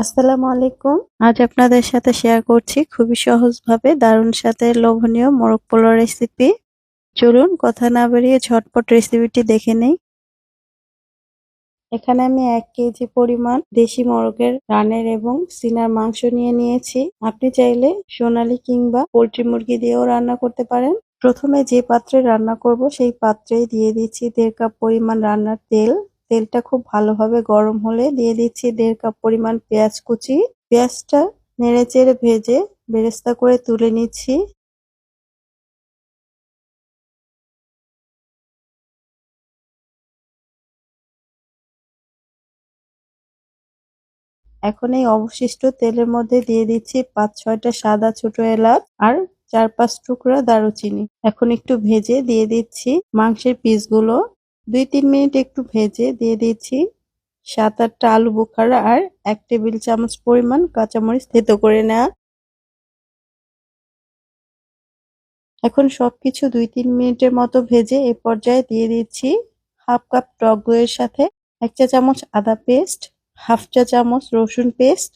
আসসালামু আলাইকুম। আজ আপনাদের সাথে শেয়ার করছি খুবই সহজভাবে, দারুণ সাথে লোভনীয় মোরগ পোলাও রেসিপি চলুন কথা না বাড়িয়ে ঝটপট রেসিপিটি দেখে নেই। এখানে আমি এক কেজি পরিমাণ দেশি মোরগের রানের এবং সিনার মাংস নিয়ে নিয়েছি। আপনি চাইলে সোনালি কিংবা পোলট্রি মুরগি দিয়েও রান্না করতে পারেন। প্রথমে যে পাত্রে রান্না করব, সেই পাত্রেই দিয়ে দিচ্ছি দেড় কাপ পরিমাণ রান্নার তেল। তেলটা খুব ভালোভাবে গরম হলে দিয়ে দিচ্ছি দেড় কাপ পরিমাণ পেঁয়াজ কুচি। পেঁয়াজটা নেড়ে চেড়ে ভেজে বেরেস্তা করে তুলে নিচ্ছি। এখন এই অবশিষ্ট তেলের মধ্যে দিয়ে দিচ্ছি পাঁচ ছয়টা সাদা ছোট এলাচ আর চার পাঁচ টুকরা দারুচিনি। এখন একটু ভেজে দিয়ে দিচ্ছি মাংসের পিসগুলো। দুই তিন মিনিট একটু ভেজে দিয়ে দিচ্ছি। সাত আটটা আলু বোখারা আর এক টেবিল চামচ পরিমাণ কাঁচামরিচ থেতো করে নেওয়া। এখন সবকিছু দুই তিন মিনিটের মতো ভেজে এ পর্যায়ে দিয়ে দিচ্ছি হাফ কাপ টক দইয়ের সাথে এক চা চামচ আদা পেস্ট, হাফ চা চামচ রসুন পেস্ট,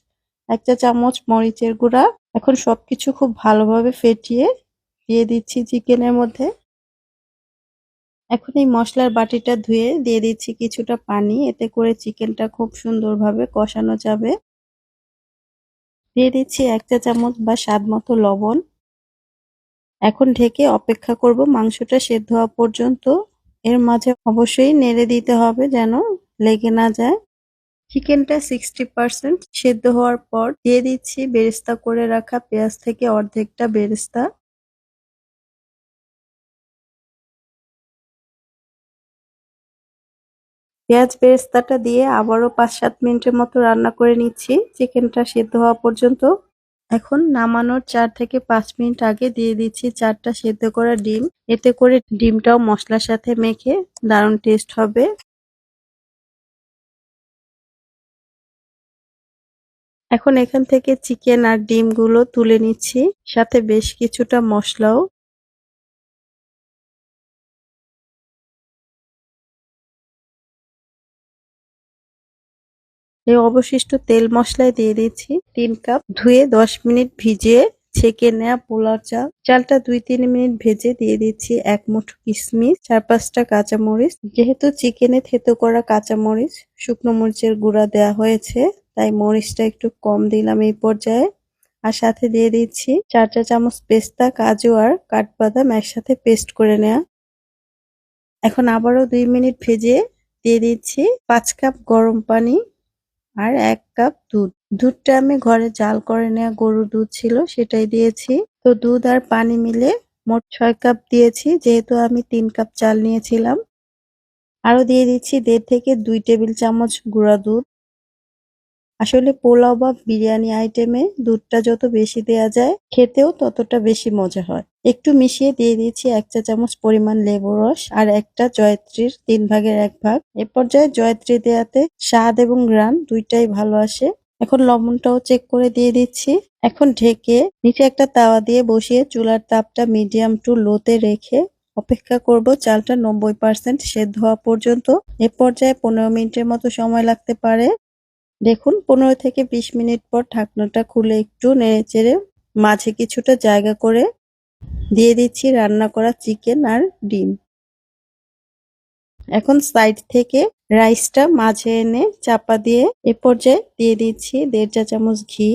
এক চা চামচ মরিচের গুঁড়া। এখন সবকিছু খুব ভালোভাবে ফেটিয়ে দিয়ে দিচ্ছি চিকেনের মধ্যে। এখন এই মশলার বাটিটা ধুয়ে দিয়ে দিচ্ছি কিছুটা পানি। এতে করে চিকেনটা খুব সুন্দরভাবে কষানো যাবে। দিয়ে দিচ্ছি এক চা চামচ বা স্বাদ মতো লবণ। এখন ঢেকে অপেক্ষা করব মাংসটা সেদ্ধ হওয়া পর্যন্ত। এর মাঝে অবশ্যই নেড়ে দিতে হবে যেন লেগে না যায়। চিকেনটা সিক্সটি পার্সেন্ট সেদ্ধ হওয়ার পর দিয়ে দিচ্ছি বেরেস্তা করে রাখা পেঁয়াজ থেকে অর্ধেকটা বেরেস্তা। পেঁয়াজ বেরেস্তাটা দিয়ে আবারও পাঁচ সাত মিনিটের মতো রান্না করে নিচ্ছি। চিকেনটা সেদ্ধ হওয়া পর্যন্ত। এখন নামানোর চার থেকে পাঁচ মিনিট আগে দিয়ে দিচ্ছি চারটা সেদ্ধ করা ডিম। এতে করে ডিমটাও মশলার সাথে মেখে দারুণ টেস্ট হবে। এখন এখান থেকে চিকেন আর ডিমগুলো তুলে নিচ্ছি। সাথে বেশ কিছুটা মশলাও। এই অবশিষ্ট তেল মশলায় দিয়ে দিচ্ছি তিন কাপ ধুয়ে দশ মিনিট ভিজিয়ে ছেঁকে নেওয়া পোলাও চাল। চালটা দুই তিন মিনিট ভেজে দিয়ে দিচ্ছি এক মুঠো কিশমিশ চার পাঁচটা কাঁচামরিচ। যেহেতু চিকেনে থেতো করা কাঁচামরিচ, শুকনো মরিচের গুঁড়া দেওয়া হয়েছে, তাই মরিচটা একটু কম দিলাম এই পর্যায়ে। আর সাথে দিয়ে দিচ্ছি চার চা চামচ পেস্তা, কাজু আর কাঠবাদাম একসাথে পেস্ট করে নেওয়া এখন আবারও দুই মিনিট ভেজে দিয়ে দিচ্ছি পাঁচ কাপ গরম পানি। আর এক কাপ দুধ। দুধটা আমি ঘরে জাল করে নেওয়া গরুর দুধ ছিল, সেটাই দিয়েছি। তো দুধ আর পানি মিলে মোট ছয় কাপ দিয়েছি, যেহেতু আমি তিন কাপ চাল নিয়েছিলাম। আরও দিয়ে দিচ্ছি দেড় থেকে দুই টেবিল চামচ গুঁড়া দুধ। আসলে পোলাও বা বিরিয়ানি আইটেমে দুধটা যত বেশি দেয়া যায়, খেতেও ততটা বেশি মজা হয়। একটু মিশিয়ে দিয়ে দিয়েছি এক চা চামচ পরিমাণ লেবু রস আর একটা জয়ত্রীর তিন ভাগের এক ভাগ। এ পর্যায়ে জয়ত্রী দেয়াতে স্বাদ এবং গ্রান দুইটাই ভালো আসে। এখন লবণটাও চেক করে দিয়ে দিচ্ছি। এখন ঢেকে নিচে একটা তাওয়া দিয়ে বসিয়ে চুলার তাপটা মিডিয়াম টু লোতে রেখে অপেক্ষা করব চালটা নব্বই পার্সেন্ট সেদ্ধ হওয়া পর্যন্ত। এ পর্যায়ে পনেরো মিনিটের মতো সময় লাগতে পারে। দেখুন, পনেরো থেকে বিশ মিনিট পর ঢাকনাটা খুলে একটু নেড়ে চেড়ে মাঝে কিছুটা জায়গা করে দিয়ে দিচ্ছি রান্না করা চিকেন আর ডিম। এখন সাইড থেকে রাইসটা মাঝে এনে চাপা দিয়ে এ পর্যায়ে দিয়ে দিচ্ছি দেড় চা চামচ ঘি,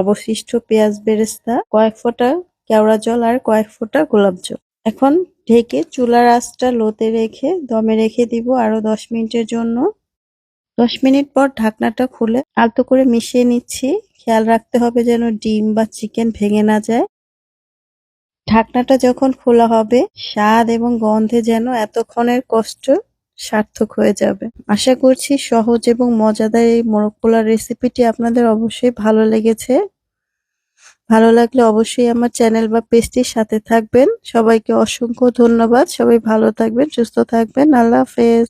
অবশিষ্ট পেঁয়াজ বেরেস্তা, কয়েক ফোঁটা কেওড়া জল আর কয়েক ফোঁটা গোলাপ জল। এখন ঢেকে চুলার আঁচটা লোতে রেখে দমে রেখে দিব আরও দশ মিনিটের জন্য। দশ মিনিট পর ঢাকনাটা খুলে আলতো করে মিশিয়ে নিচ্ছি। খেয়াল রাখতে হবে যেন ডিম বা চিকেন ভেঙে না যায়। ঢাকনাটা যখন খোলা হবে, স্বাদ এবং গন্ধে যেন এতক্ষণের কষ্ট সার্থক হয়ে যাবে। আশা করছি সহজ এবং মজাদার এই মোরগ পোলার রেসিপিটি আপনাদের অবশ্যই ভালো লেগেছে। ভালো লাগলে অবশ্যই আমার চ্যানেল বা পেজটির সাথে থাকবেন। সবাইকে অসংখ্য ধন্যবাদ। সবাই ভালো থাকবেন, সুস্থ থাকবেন। আল্লাহ হাফেজ।